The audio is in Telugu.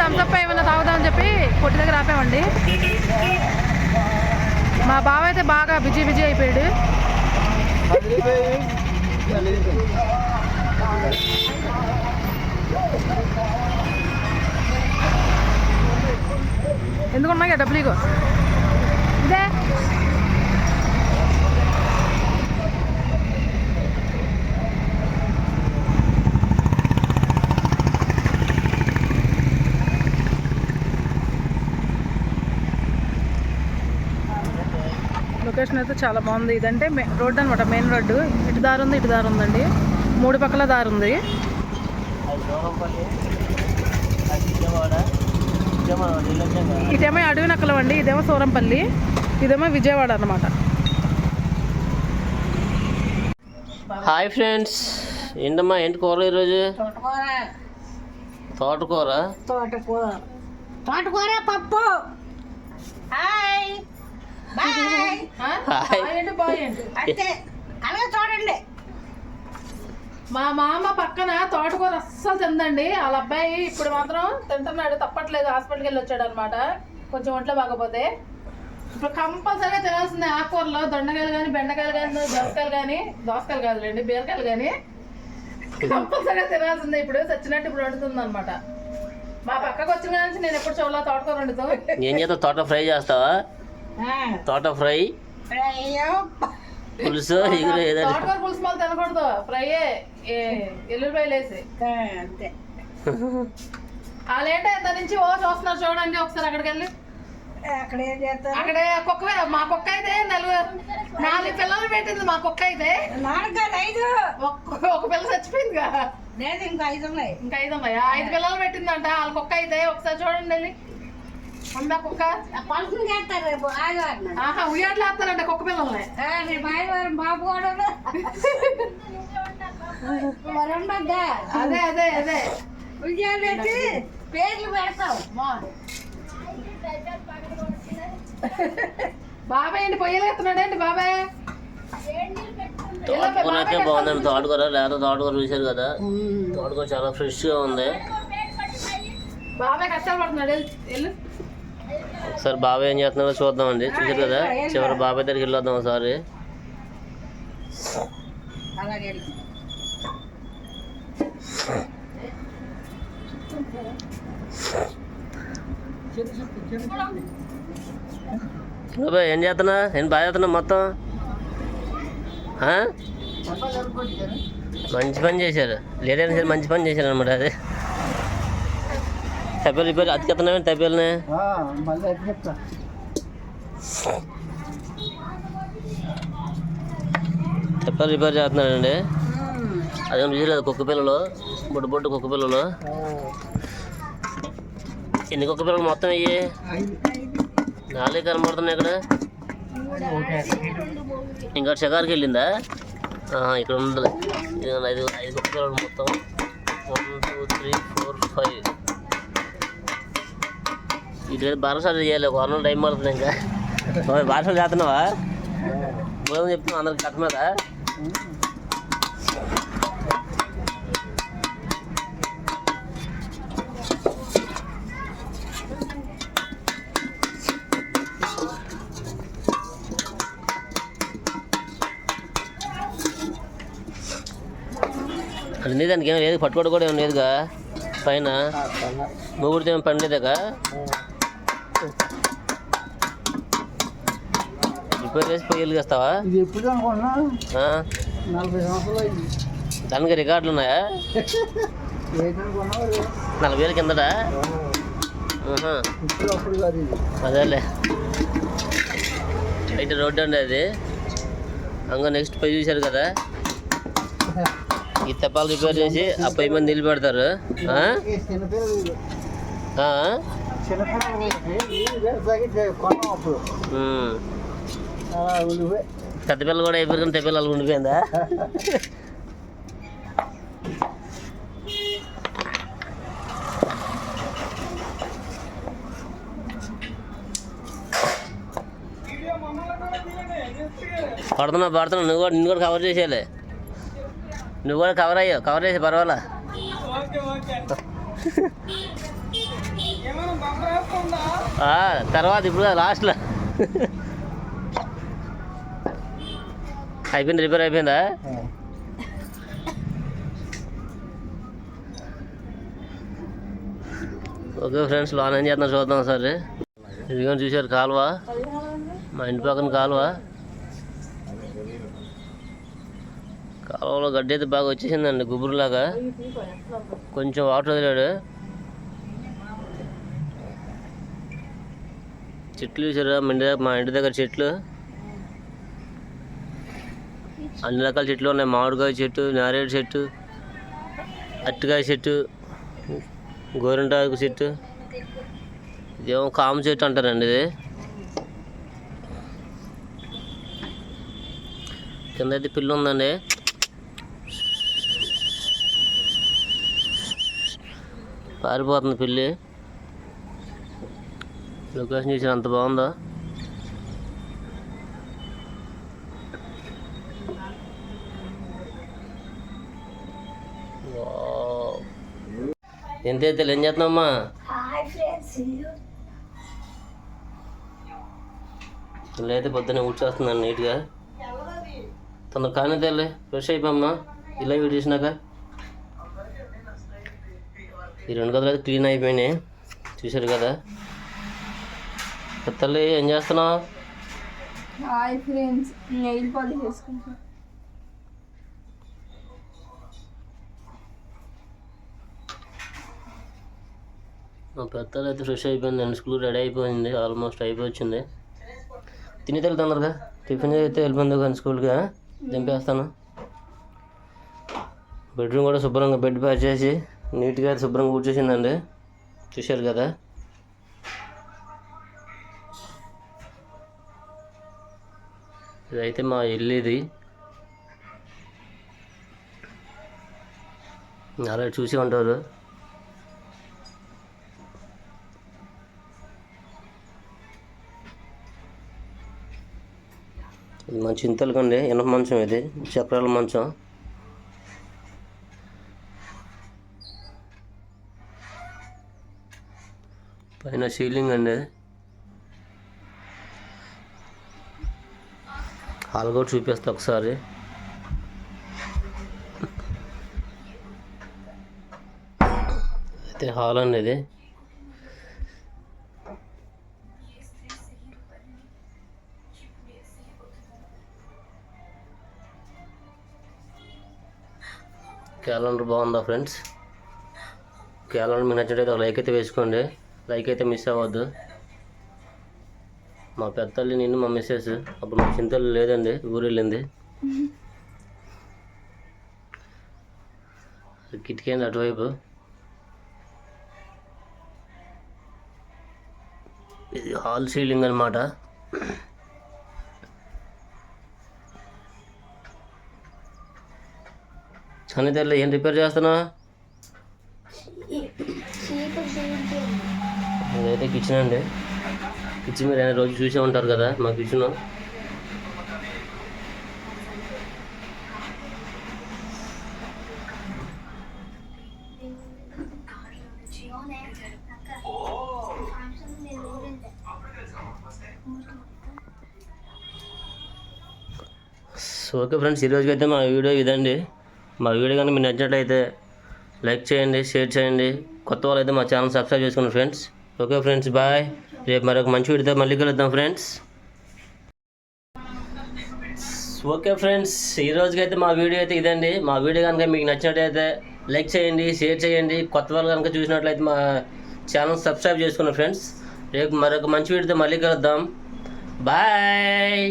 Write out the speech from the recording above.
థమ్స్అప్ ఏమైనా తాగుదామని చెప్పి కొట్టి దగ్గర ఆపామండి. మా బావ అయితే బాగా బిజీ బిజీ అయిపోయాడు. ఎందుకున్నాయి డబ్బులు ఇదే. లొకేషన్ అయితే చాలా బాగుంది. ఇదంటే మే రోడ్ అనమాట మెయిన్ రోడ్డు. ఇటు దారి ఉంది ఇటు దారి ఉందండి. మూడు పక్కల దారి ఉంది. ఇదేమో అడవి నక్కలం అండి ఇదేమో సూరంపల్లి ఇదేమో విజయవాడ అన్నమాట. హాయ్ ఫ్రెండ్స్ ఏంటమ్మా ఏంటి కూర ఈరోజు? తోటకూర. తోటకూర. తోటకూర పప్పు. హాయ్. అలాగే చూడండి మా మామ పక్కన తోటకూర అస్సలు తిందండి. వాళ్ళ అబ్బాయి ఇప్పుడు మాత్రం తింటున్నాడు. తప్పట్లేదు. హాస్పిటల్కి వెళ్ళి వచ్చాడు అనమాట కొంచెం ఒంట్లో బాగపోతే. ఇప్పుడు కంపల్సరీగా తినాల్సిందే ఆకుకూరలో. దొండకాయలు కానీ బెండకాయలు కానీ దోసకాయలు కానీ దోసకాయలు కాదులేండి బీరకాయలు కానీ కంపల్సరీగా తినాల్సిందే ఇప్పుడు. చచ్చినట్టు ఇప్పుడు వండుతుంది అనమాట మా పక్కకు వచ్చిన నుంచి నేను ఎప్పుడు చూడలే తోటకూర వండుతాం. ఏం చేస్తావు తోట ఫ్రై చేస్తావా? తోట ఫ్రై. పులుసు ఎగురు ఏదైనా. పులుసు మళ్ళీ తినకూడదు. ఫ్రై ఎల్లుల్లిపాయలు వేసి అంతే. వాళ్ళేంటో ఇంత నుంచి ఓ చూస్తున్నారు చూడండి ఒకసారి అక్కడికి వెళ్ళి. అక్కడ ఏం చేస్తారు? అక్కడ కుక్క మా కుక్క అయితే నలుగురు నాలుగు పిల్లలు పెట్టింది మా కుక్క అయితే. ఐదు. ఒక పిల్ల చచ్చిపోయింది కదా లేదు ఇంకా ఐదు ఉన్నాయి. ఇంకా ఐదు ఉన్నాయా. ఐదు పిల్లలు పెట్టిందంట. వాళ్ళ కుక్క అయితే ఒకసారి చూడండి వెళ్ళి. ఉందా కుక్క. పలుకుని చేస్తారు రేపు ఆదివారం. ఆహా ఉయ్యాట్లు వేస్తారంట కుక్క పిల్లల్ని. రేపు ఆదివారం బాబు కూడా ఉండద్దా? అదే అదే అదే. ఉద్యోగాలు పెట్టి పేర్లు పెడతాం మా. బాబాయ్ ఏంటి పొయ్యలు ఎత్తున్నాడేంటి బాబాయ్? తోటకూర అయితే బాగుందండి తోటకూర లేదా తోటకూర చూశారు కదా. తోటకూర చాలా ఫ్రెష్గా ఉంది. బాబాయ్ కష్టాలు పడుతున్నాడు. వెళ్ళు. ఒకసారి బాబాయ్ ఏం చేస్తున్నాడో చూద్దామండి. చూశారు కదా? చివరి బాబాయ్ దగ్గరికి వెళ్ళొద్దాం ఒకసారి. బాబాయ్ ఏం చేస్తున్నా? ఏం బాగా చేస్తున్నా మొత్తం? మంచి పని చేశారు. లేదైనా సరే మంచి పని చేశారు అనమాట అదే. తప్పేలు రిపేర్ అతికెత్తున్నామే తప్పేలని తప్పేలు రిపేర్ చేస్తున్నాడండి. అదే చూసారు కదా కుక్క పిల్లలు? బొడ్డు బొడ్డు కుక్క పిల్లలు. ఎన్ని కుక్క పిల్లలు మొత్తం అయ్యి నాలుగే కనబడుతున్నాయి ఇక్కడ. ఇంకా షికార్కి వెళ్ళిందా? ఇక్కడ ఉండదు. ఐదు ఐదు కుక్క పిల్లలు మొత్తం. One two three four five ఇటు భరోసా చేయాలి ఒక వన్ టైం పడుతుంది ఇంకా. భాషలు చేస్తున్నావా? భోజనం చెప్తున్నా అందరికి కథ మీద. దానికి ఏం లేదు పట్టుకోవడం కూడా ఏం లేదుగా. పైన. మూగుడితో ఏం పని లేదుగా. రిపేర్ చేసి పొయ్యిలు చేస్తావా ఇది ఎప్పుడు అనుకున్నా? నలభై సంవత్సరాలు అయింది. దానికి రికార్డులు ఉన్నాయా? నలభై వేల కిందట? అదేలే. అయితే రోడ్డు అండి అది. అంగా నెక్స్ట్ పై చూశారు కదా. ఈ తెప్పాలు రిపేర్ చేసి ఆ పై మీద? ఈ చిన్నపిల్లలు పెద్ద పిల్లలు కూడా అయిపోయింది తెప్ప పిల్లలు ఉండిపోయిందా? పడుతున్నా పడుతున్నా. నువ్వు కూడా నిన్ను కూడా కవర్ చేసేయాలి. నువ్వు కూడా కవర్ అయ్యావు కవర్ చేసి పర్వాలా? ఆ, తర్వాత ఇప్పుడు లాస్ట్లో అయిపోయింది రిపేర్ అయిపోయిందా? ఓకే ఫ్రెండ్స్ లోన్ ఏం చేస్తున్నా చూద్దాం సార్ ఇదిగో చూశారు కాలువ. మా ఇంటి పక్కన కాలువ. కాలువలో గడ్డి అయితే బాగా వచ్చేసిందండి గుబురులాగా. కొంచెం వాటర్ వదిలాడు. చెట్లు చూసారా మా ఇంటి దగ్గర చెట్లు. అన్ని రకాల చెట్లు ఉన్నాయి. మామిడికాయ చెట్టు నారేడు చెట్టు అరటికాయ చెట్టు గోరింటాకు చెట్టు. ఇదేమో కామ చెట్టు అంటారండి ఇది. కింద అయితే పిల్లు ఉందండి. పారిపోతుంది పిల్లి. లొకేషన్ చూసి అంత బాగుందో? ఎంతైతే ఏం చేస్తున్నామ్మా అయితే పొద్దున్నే ఊడ్చేస్తున్నాను నీట్గా. తొందర కానీ తెల్లే ఫ్రెష్ అయిపోమ్మా. ఇలా వీడి చేసినాక. ఈ రెండు గదులు అయితే క్లీన్ అయిపోయినాయి. చూశారు కదా? తల్లి ఏం చేస్తున్నావు? హాయ్ ఫ్రెండ్స్ నెయిల్ పాలిష్ చేసుకుంటా మా పెద్దలు అయితే ఫ్రెష్ అయిపోయింది అండి స్కూల్ రెడీ అయిపోయింది ఆల్మోస్ట్ అయిపోయింది తిని తెలు టిఫిన్ అయితే వెళ్ళిపోయింది కానీ స్కూల్గా దింపేస్తాను. బెడ్రూమ్ కూడా శుభ్రంగా బెడ్ ప్యాక్ చేసి నీట్గా శుభ్రంగా కూర్చేసిందండి చూశారు కదా? ఇదైతే మా ఇల్లు ఇది అలా చూసి ఉంటారు. ఇది మంచి చింతలకండి ఇనప మంచం ఇది చక్రాల మంచం. పైన సీలింగ్ అండి. హాల్ కూడా చూపిస్తా ఒకసారి. అయితే హాల్ అండి ఇది. క్యాలెండర్ బాగుందా ఫ్రెండ్స్? క్యాలెండర్ మీకు నచ్చినట్టయితే ఒక లైక్ అయితే వేసుకోండి. లైక్ అయితే మిస్ అవ్వద్దు. మా పెద్దల్లి నేను మా మిస్సెస్ అప్పుడు మా చింతలు లేదండి ఊరు వెళ్ళింది కిటికీ అండి అటువైపు. ఇది హాల్ సీలింగ్ అనమాట సన్నిధిలో ఏం రిపేర్ చేస్తున్నా ఇదైతే కిచెన్ అండి. కిచెన్ మీరు ఏమైనా రోజు చూసే ఉంటారు కదా మా కిచెన్ సో ఓకే ఫ్రెండ్స్ ఈరోజుకైతే అయితే మా వీడియో ఇదండి. మా వీడియో కనుక మీకు నచ్చినట్లయితే లైక్ చేయండి షేర్ చేయండి. కొత్త వాళ్ళు అయితే మా ఛానల్ సబ్స్క్రైబ్ చేసుకోండి ఫ్రెండ్స్. Okay friends bye. రేపు మరొక మంచి వీడితో మళ్ళీ కలుద్దాం ఫ్రెండ్స్. ఓకే ఫ్రెండ్స్ ఈ రోజుకైతే మా వీడియో అయితే ఇదండి. మా వీడియో కనుక మీకు నచ్చినట్లయితే లైక్ చేయండి షేర్ చేయండి. కొత్త వాళ్ళు కనుక చూసినట్లయితే మా ఛానల్ సబ్స్క్రైబ్ చేసుకున్న ఫ్రెండ్స్. రేపు మరొక మంచి వీడియోతో మళ్ళీ కలుద్దాం. బాయ్.